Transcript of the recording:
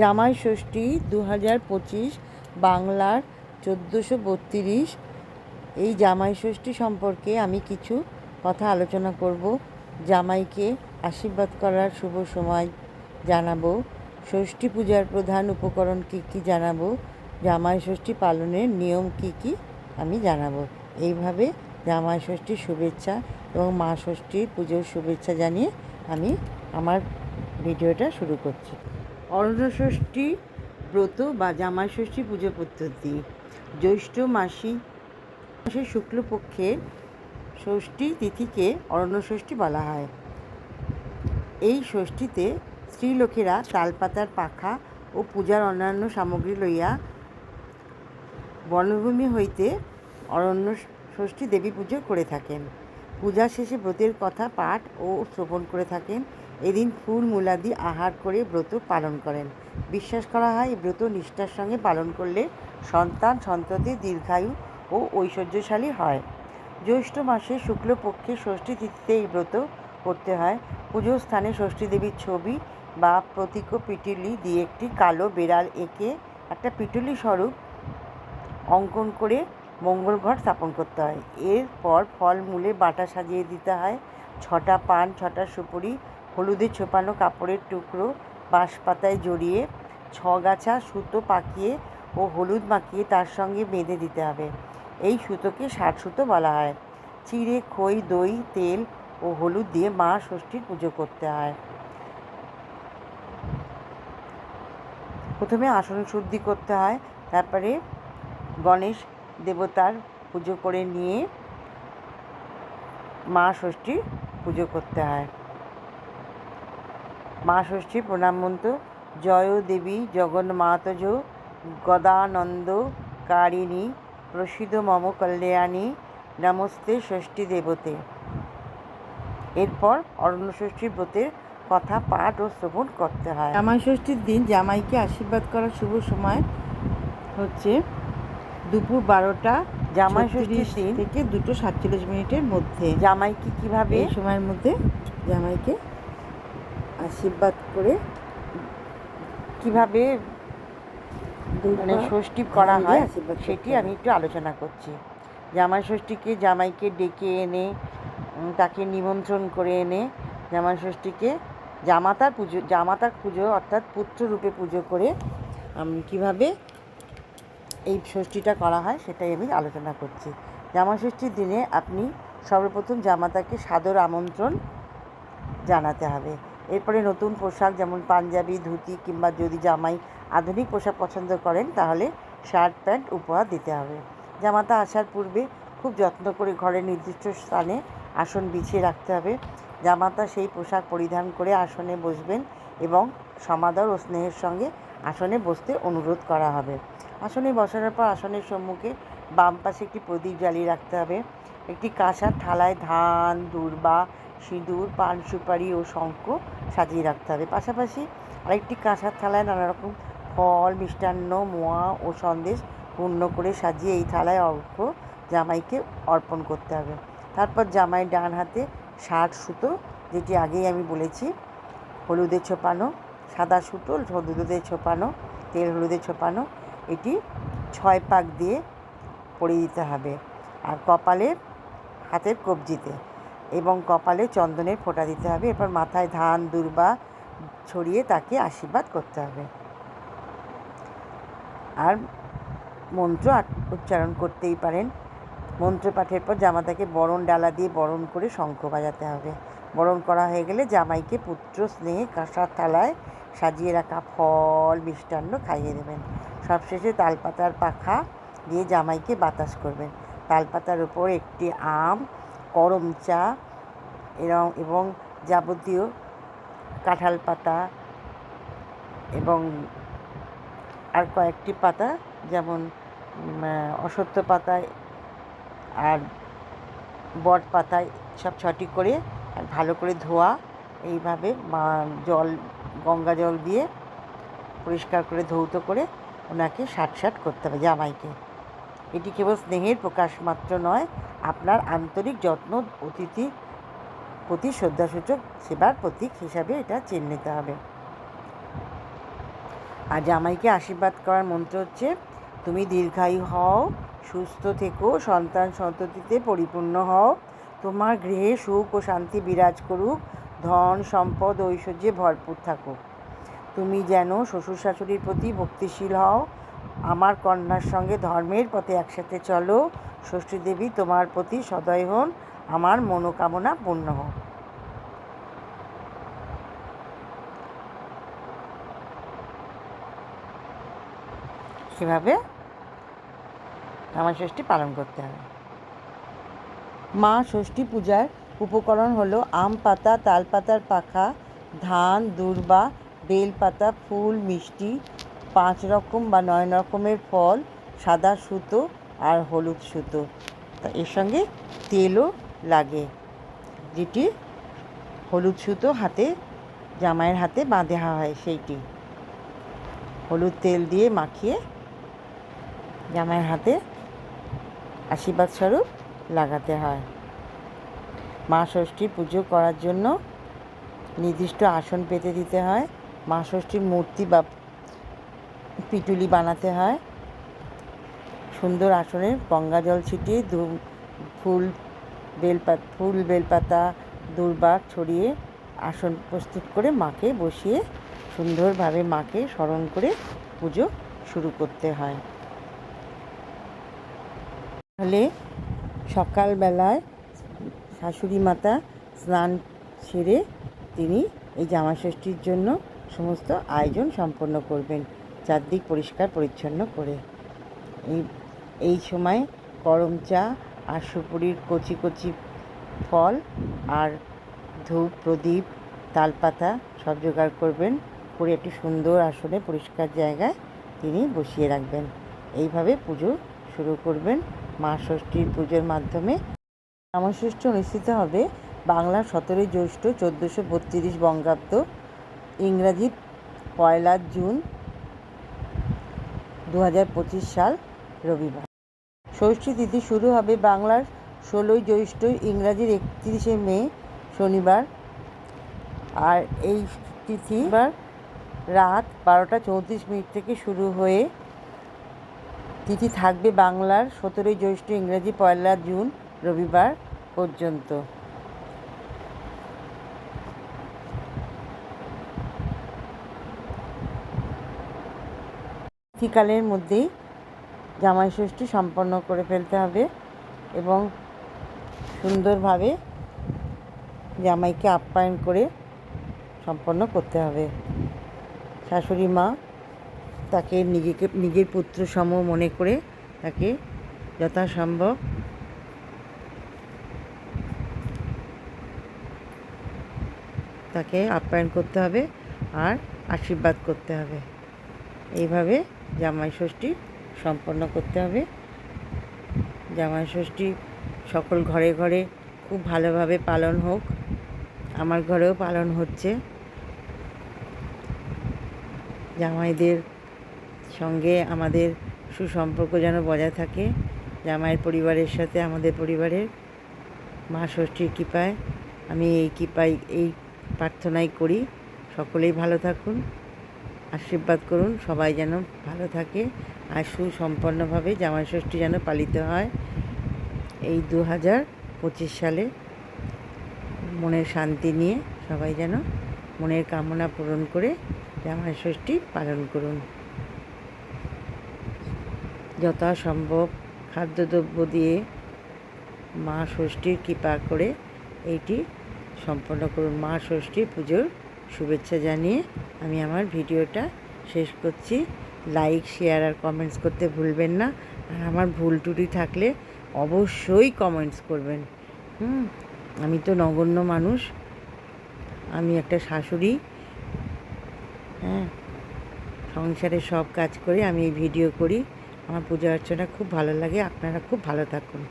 জামাই ষষ্ঠী দু হাজার পঁচিশ, বাংলার চোদ্দোশো বত্রিশ। এই জামাই ষষ্ঠী সম্পর্কে আমি কিছু কথা আলোচনা করব। জামাইকে আশীর্বাদ করার শুভ সময় জানাব। ষষ্ঠী পূজার প্রধান উপকরণ কী কী জানাব? জামাই ষষ্ঠী পালনের নিয়ম কী কী আমি জানাব। এইভাবে জামাই ষষ্ঠীর শুভেচ্ছা এবং মা ষষ্ঠীর পুজোর শুভেচ্ছা জানিয়ে আমি আমার ভিডিওটা শুরু করছি। অরণ্যষষ্ঠী ব্রত বা জামাই ষষ্ঠী পুজো পদ্ধতি। জ্যৈষ্ঠ মাসি মাসের শুক্লপক্ষের ষষ্ঠী তিথিকে অরণ্যষষ্ঠী বলা হয়। এই ষষ্ঠীতে স্ত্রীলোকেরা তালপাতার পাখা ও পূজার অন্যান্য সামগ্রী লইয়া বনভূমি হইতে অরণ্য ষষ্ঠী দেবী পুজো করে থাকেন। পূজা শেষে ব্রতের কথা পাঠ ও শ্রবণ করে থাকেন। এদিন ফুল মূলাদি আহার করে ব্রত পালন করেন। বিশ্বাস করা হয় ব্রত নিষ্ঠার সঙ্গে পালন করলে সন্তান সন্ততি দীর্ঘায়ু ও ঐশ্বর্যশালী হয়। জ্যৈষ্ঠ মাসে শুক্লপক্ষে ষষ্ঠী তিথিতে এই ব্রত করতে হয়। পুজোর স্থানে ষষ্ঠী দেবীর ছবি বা প্রতীক পিটুলি দিয়ে একটি কালো বেড়াল এঁকে একটা পিটুলি স্বরূপ অঙ্কন করে মঙ্গল ঘট স্থাপন করতে হয়। এরপর ফল, মূলে বাটা সাজিয়ে দিতে হয়। ছটা পান, ছটা সুপুরি, হলুদে ছোপানো কাপড়ের টুকরো বাঁশ পাতায় জড়িয়ে ছগাছা সুতো পাকিয়ে ও হলুদ মাখিয়ে তার সঙ্গে বেঁধে দিতে হবে। এই সুতোকে ষাট সুতো বলা হয়। চিড়ে, খই, দই, তেল ও হলুদ দিয়ে মা ষষ্ঠীর পুজো করতে হয়। প্রথমে আসন শুদ্ধি করতে হয়। তারপরে গণেশ দেবতার পুজো করে নিয়ে মা ষষ্ঠী পুজো করতে হয়। মা ষষ্ঠী প্রণাম মন্ত্র, জয় দেবী জগন্মাতজ গদানন্দ কারিণী প্রসিদ্ধ মম কল্যাণী, নমস্তে ষষ্ঠী দেবতে। এরপর অরণ্য ষষ্ঠীর ব্রতের কথা পাঠ ও শ্রবণ করতে হয়। জামাই ষষ্ঠীর দিন জামাইকে আশীর্বাদ করার শুভ সময় হচ্ছে দুপুর বারোটা জামাই ষষ্ঠীর দিন। থেকে দুটো সাতচল্লিশ মিনিটের মধ্যে। জামাইকে কীভাবে? এই সময়ের মধ্যে জামাইকে আশীর্বাদ করে কীভাবে মানে ষষ্ঠী করা হয় সেটি আমি একটু আলোচনা করছি। জামাই ষষ্ঠীকে জামাইকে ডেকে এনে তাকে নিমন্ত্রণ করে এনে জামাই ষষ্ঠীকে জামাতার পুজো জামাতার পুজো অর্থাৎ পুত্ররূপে পুজো করে উম, কীভাবে এই ষষ্ঠীটা করা হয়, সেটাই আমি আলোচনা করছি। জামা ষষ্ঠীর দিনে আপনি সর্বপ্রথম জামাতাকে সাদর আমন্ত্রণ জানাতে হবে। এরপরে নতুন পোশাক যেমন পাঞ্জাবি, ধুতি কিংবা যদি জামাই আধুনিক পোশাক পছন্দ করেন, তাহলে শার্ট, প্যান্ট, উপহার দিতে হবে। জামাতা আসার পূর্বে খুব যত্ন করে ঘরের নির্দিষ্ট স্থানে আসন বিছিয়ে রাখতে হবে। জামাতা সেই পোশাক পরিধান করে আসনে বসবেন এবং সমাদর ও স্নেহের সঙ্গে আসনে বসতে অনুরোধ করা হবে। আসনে বসানোর পর আসনের সম্মুখে বাম পাশে একটি প্রদীপ জ্বালিয়ে রাখতে হবে। একটি কাঁসার থালায় ধান, দূর্বা, সিঁদুর, পান, সুপারি ও শঙ্খ সাজিয়ে রাখতে হবে। পাশাপাশি আরেকটি কাঁসার থালায় নানা রকম ফল, মিষ্টান্ন, মোয়া ও সন্দেশ পূর্ণ করে সাজিয়ে এই থালায় অর্ঘ্য জামাইকে অর্পণ করতে হবে। তারপর জামাই ডান হাতে ষাট সুতো, যেটি আগেই আমি বলেছি হলুদে ছোপানো, সাদা সুতো হলুদে ছোপানো, তেল হলুদে ছোপানো এটি ছয় পাক দিয়ে পরিয়ে দিতে হবে। আর কপালে, হাতের কবজিতে এবং কপালে চন্দনের ফোঁটা দিতে হবে। এরপর মাথায় ধান, দুর্বা ছড়িয়ে তাকে আশীর্বাদ করতে হবে। আর মন্ত্র উচ্চারণ করতেই পারেন। মন্ত্র পাঠের পর জামাতাকে বরণ ডালা দিয়ে বরণ করে শঙ্খ বাজাতে হবে। বরণ করা হয়ে গেলে জামাইকে পুত্র স্নেহে কাঁসার থালায় সাজিয়ে রাখা ফল মিষ্টান্ন খাইয়ে দেবেন। সবশেষে তালপাতার পাখা দিয়ে জামাইকে বাতাস করবেন। তালপাতার উপর একটি আম করম চা এরম এবং যাবতীয় কাঁঠাল পাতা এবং আর কয়েকটি পাতা, যেমন অশ্বত্থ পাতায় আর বট পাতায় সব ছটি করে আর ভালো করে ধোয়া। এইভাবে জল, গঙ্গা জল দিয়ে পরিষ্কার করে ধৌত করে ওনাকে ষাট করতে হবে জামাইকে। এটি কেবল স্নেহের প্রকাশ মাত্র নয়, আপনার আন্তরিক যত্ন অতিথির প্রতি শ্রদ্ধাসূচক সেবার প্রতীক হিসাবে এটা চিহ্নিত হবে। আর জামাইকে আশীর্বাদ করার মন্ত্র হচ্ছে, তুমি দীর্ঘায়ু হও, সুস্থ থেকো, সন্তান সন্ততিতে পরিপূর্ণ হও। তোমার গৃহে সুখ ও শান্তি বিরাজ করুক, ধন, সম্পদ, ঐশ্বর্যে ভরপুর থাকুক। তুমি যেন শ্বশুর শাশুড়ির প্রতি ভক্তিশীল হও। আমার কন্যার সঙ্গে ধর্মের পথে একসাথে চলো। ষষ্ঠী দেবী তোমার প্রতি সদয় হন। আমার মনোকামনা পূর্ণ হোক। সেভাবে আমার ষষ্ঠী পালন করতে হবে। মা ষষ্ঠী পূজার উপকরণ হলো আম পাতা, তাল পাতার পাখা, ধান, দূর্বা বেল পাতা ফুল, মিষ্টি, পাঁচ রকম বা নয় রকমের ফল, সাদা সুতো আর হলুদ সুতো। তা এর সঙ্গে তেলও লাগে। যেটি হলুদ সুতো হাতে, জামাইয়ের হাতে বাঁধা হয় সেইটি। হলুদ তেল দিয়ে মাখিয়ে জামাইয়ের হাতে আশীর্বাদ স্বরূপ লাগাতে হয়। মা ষষ্ঠী পুজো করার জন্য নির্দিষ্ট আসন পেতে দিতে হয়। মা ষষ্ঠীর মূর্তি বা পিটুলি বানাতে হয়। সুন্দর আসনে গঙ্গা জল ছিটিয়ে ফুল বেলপাতা ফুল বেলপাতা, দুর্বার ছড়িয়ে আসন প্রস্তুত করে মাকে বসিয়ে সুন্দরভাবে মাকে স্মরণ করে পুজো শুরু করতে হয়। তাহলে সকালবেলায় শাশুড়ি মাতা স্নান সেরে তিনি এই জামাষষ্ঠীর জন্য সমস্ত আয়োজন সম্পন্ন করবেন। চারদিক পরিষ্কার, পরিচ্ছন্ন করে। এই এই সময় গরম চা আর সুপুরির কচি কচি ফল আর ধূপ, প্রদীপ, তালপাতা সব জোগাড় করবেন। করে একটি সুন্দর আসনে পরিষ্কার জায়গায় তিনি বসিয়ে রাখবেন। এইভাবে পুজো শুরু করবেন। মা ষষ্ঠীর পুজোর মাধ্যমে। জামা ষষ্ঠী অনুষ্ঠিত হবে বাংলা সতেরোই জ্যৈষ্ঠ চোদ্দোশো বত্রিশ বঙ্গাব্দ। ইংরাজি পয়লা জুন দু হাজার পঁচিশ সাল রবিবার। ষষ্ঠী তিথি শুরু হবে বাংলার ষোলোই জ্যৈষ্ঠ ইংরাজির একত্রিশে মে শনিবার। আর এই তিথি রাত বারোটা চৌত্রিশ মিনিট থেকে শুরু হয়ে তিথি থাকবে বাংলার সতেরোই জ্যৈষ্ঠ ইংরাজি পয়লা জুন রবিবার পর্যন্ত। তিথিকালের মধ্যেই জামাই ষষ্ঠী সম্পন্ন করে ফেলতে হবে এবং সুন্দরভাবে জামাইকে আপ্যায়ন করে সম্পন্ন করতে হবে। শাশুড়ি মা তাকে নিজেকে, নিজের পুত্র সম মনে করে তাকে যথাসম্ভব তাকে আপ্যায়ন করতে হবে আর আশীর্বাদ করতে হবে। এইভাবে জামাই ষষ্ঠী সম্পন্ন করতে হবে। জামাই ষষ্ঠী সকল ঘরে ঘরে খুব ভালোভাবে পালন হোক। আমার ঘরেও পালন হচ্ছে। জামাইদের সঙ্গে আমাদের সুসম্পর্ক যেন বজায় থাকে। জামাইয়ের পরিবারের সাথে আমাদের পরিবারের মা ষষ্ঠীর কৃপায় আমি এই কৃপায় এই প্রার্থনাই করি। সকলেই ভালো থাকুন। আশীর্বাদ করুন, সবাই যেন ভালো থাকে আর সুসম্পন্নভাবে জামাই ষষ্ঠী যেন পালিত হয়। এই দু হাজার পঁচিশ সালে মনের শান্তি নিয়ে সবাই যেন মনের কামনা পূরণ করে জামাই ষষ্ঠী পালন করুন। যথাসম্ভব খাদ্যদ্রব্য দিয়ে মা ষষ্ঠীর কৃপা করে এইটি সম্পন্ন করুন। মা ষষ্ঠী পুজোর শুভেচ্ছা জানিয়ে আমি আমার ভিডিওটা শেষ করছি। লাইক শেয়ার আর কমেন্টস করতে ভুলবেন না। আর আমার ভুল টুটি থাকলে অবশ্যই কমেন্টস করবেন। হুম, আমি তো নগণ্য মানুষ। আমি একটা শাশুড়ি। হ্যাঁ সংসারে সব কাজ করে আমি এই ভিডিও করি। আমার পূজা অর্চনা খুব ভালো লাগে। আপনারা খুব ভালো থাকুন।